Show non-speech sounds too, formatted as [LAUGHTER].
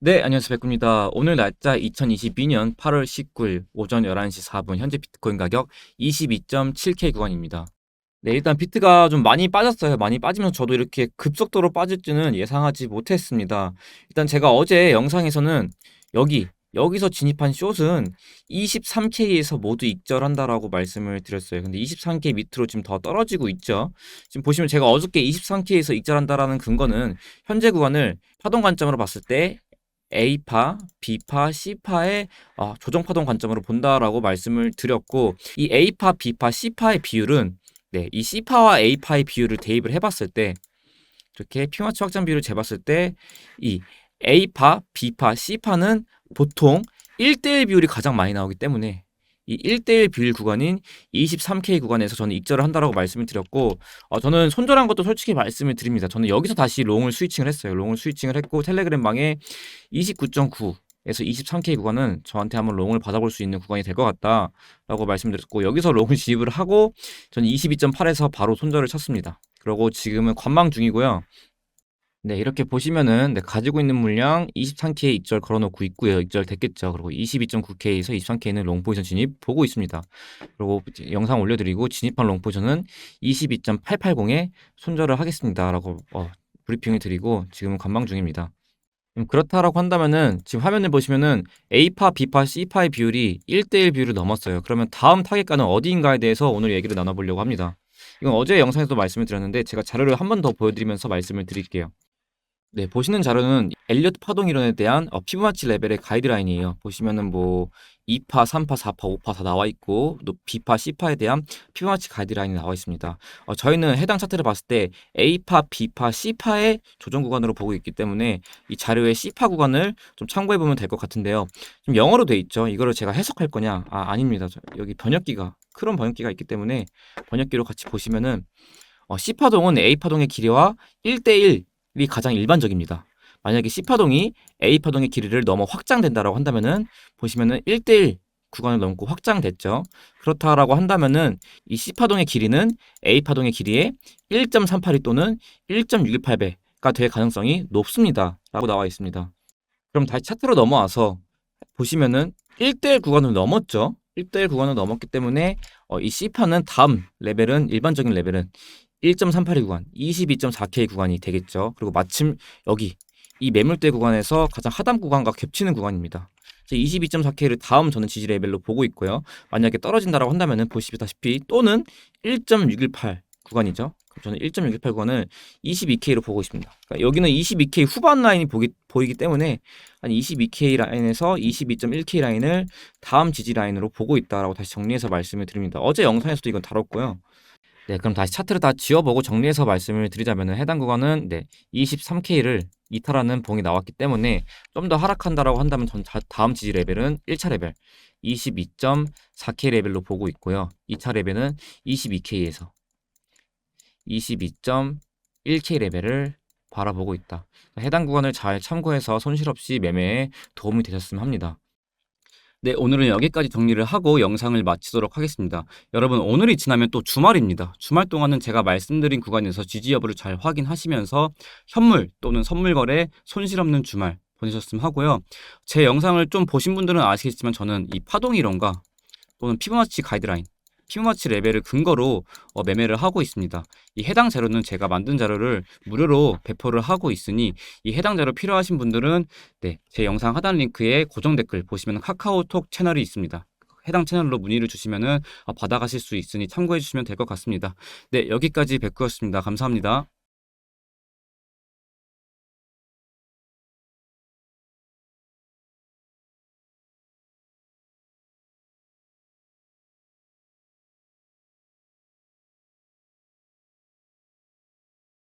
네, 안녕하세요. 백구입니다. 오늘 날짜 2022년 8월 19일 오전 11시 4분 현재 비트코인 가격 22.7K 구간입니다. 네, 일단 비트가 좀 많이 빠졌어요. 많이 빠지면서 저도 이렇게 급속도로 빠질지는 예상하지 못했습니다. 일단 제가 어제 영상에서는 여기, 여기서 진입한 숏은 23K에서 모두 익절한다라고 말씀을 드렸어요. 근데 23K 밑으로 지금 더 떨어지고 있죠. 지금 보시면 제가 어저께 23K에서 익절한다라는 근거는 현재 구간을 파동 관점으로 봤을 때 A파, B파, C파의 어, 조정 파동 관점으로 본다라고 말씀을 드렸고 이 A파, B파, C파의 비율은 네, 이 C파와 A파의 비율을 대입을 해봤을 때 이렇게 피마치 확장 비율을 재봤을 때 이 A파, B파, C파는 보통 1대1 비율이 가장 많이 나오기 때문에 이 1대1 비율 구간인 23K 구간에서 저는 익절을 한다라고 말씀을 드렸고 어, 저는 손절한 것도 솔직히 말씀을 드립니다. 저는 여기서 다시 롱을 스위칭을 했어요. 롱을 스위칭을 했고 텔레그램 방에 29.9 에서 23K 구간은 저한테 한번 롱을 받아볼 수 있는 구간이 될 것 같다라고 말씀드렸고 여기서 롱을 [LAUGHS] 지입을 하고 저는 22.8에서 바로 손절을 쳤습니다. 그리고 지금은 관망 중이고요. 네, 이렇게 보시면은 네, 가지고 있는 물량 23K 익절 걸어놓고 있고요. 익절 됐겠죠. 그리고 22.9K에서 23K는 롱 포지션 진입 보고 있습니다. 그리고 영상 올려드리고 진입한 롱 포지션은 22.880에 손절을 하겠습니다라고 어, 브리핑을 드리고 지금은 관망 중입니다. 음, 그렇다라고 한다면은 지금 화면을 보시면은 A파, B파, C파의 비율이 1대1 비율을 넘었어요. 그러면 다음 타겟가는 어디인가에 대해서 오늘 얘기를 나눠보려고 합니다. 이건 어제 영상에서도 말씀을 드렸는데 제가 자료를 한 번 더 보여드리면서 말씀을 드릴게요. 네, 보시는 자료는 엘리어트 파동 이론에 대한 어, 피부마치 레벨의 가이드라인이에요. 보시면은 뭐 2파, 3파, 4파, 5파 다 나와 있고 또 B파, C파에 대한 피부마치 가이드라인이 나와 있습니다. 어, 저희는 해당 차트를 봤을 때 A파, B파, C파의 조정 구간으로 보고 있기 때문에 이 자료의 C파 구간을 좀 참고해 보면 될 것 같은데요. 지금 영어로 돼 있죠. 이거를 제가 해석할 거냐? 아, 아닙니다. 저- 여기 번역기가 크롬 번역기가 있기 때문에 번역기로 같이 보시면은 어, C파동은 A파동의 길이와 1대1 이 가장 일반적입니다. 만약에 C파동이 A파동의 길이를 넘어 확장된다라고 한다면은 보시면은 1대1 구간을 넘고 확장됐죠. 그렇다라고 한다면은 이 C파동의 길이는 A파동의 길이의 1.382 또는 1.618배가 될 가능성이 높습니다. 라고 나와 있습니다. 그럼 다시 차트로 넘어와서 보시면은 1대1 구간을 넘었죠. 1대1 구간을 넘었기 때문에 어, 이 C파는 다음 레벨은 일반적인 레벨은 1.382 구간, 22.4K 구간이 되겠죠. 그리고 마침 여기 이 매물대 구간에서 가장 하단 구간과 겹치는 구간입니다. 22.4K를 다음 저는 지지 레벨로 보고 있고요. 만약에 떨어진다라고 한다면은 보시다시피 또는 1.618 구간이죠. 그럼 저는 1.618 구간을 22K로 보고 있습니다. 그러니까 여기는 22K 후반 라인이 보기, 보이기 때문에 한 22K 라인에서 22.1K 라인을 다음 지지 라인으로 보고 있다라고 다시 정리해서 말씀을 드립니다. 어제 영상에서도 이건 다뤘고요. 네, 그럼 다시 차트를 다 지워보고 정리해서 말씀을 드리자면 해당 구간은 네, 23K를 이탈하는 봉이 나왔기 때문에 좀 더 하락한다라고 한다면 전 다- 다음 지지 레벨은 1차 레벨 22.4K 레벨로 보고 있고요. 2차 레벨은 22K에서 22.1K 레벨을 바라보고 있다. 해당 구간을 잘 참고해서 손실 없이 매매에 도움이 되셨으면 합니다. 네, 오늘은 여기까지 정리를 하고 영상을 마치도록 하겠습니다. 여러분, 오늘이 지나면 또 주말입니다. 주말 동안은 제가 말씀드린 구간에서 지지 여부를 잘 확인하시면서 현물 또는 선물 거래 손실 없는 주말 보내셨으면 하고요. 제 영상을 좀 보신 분들은 아시겠지만 저는 이 파동 이론과 또는 피부마치 가이드라인, 피부마치 레벨을 근거로 어, 매매를 하고 있습니다. 이 해당 자료는 제가 만든 자료를 무료로 배포를 하고 있으니 이 해당 자료 필요하신 분들은 네, 제 영상 하단 링크에 고정 댓글 보시면 카카오톡 채널이 있습니다. 해당 채널로 문의를 주시면은 어, 받아가실 수 있으니 참고해 주시면 될 것 같습니다. 네, 여기까지 백구였습니다. 감사합니다.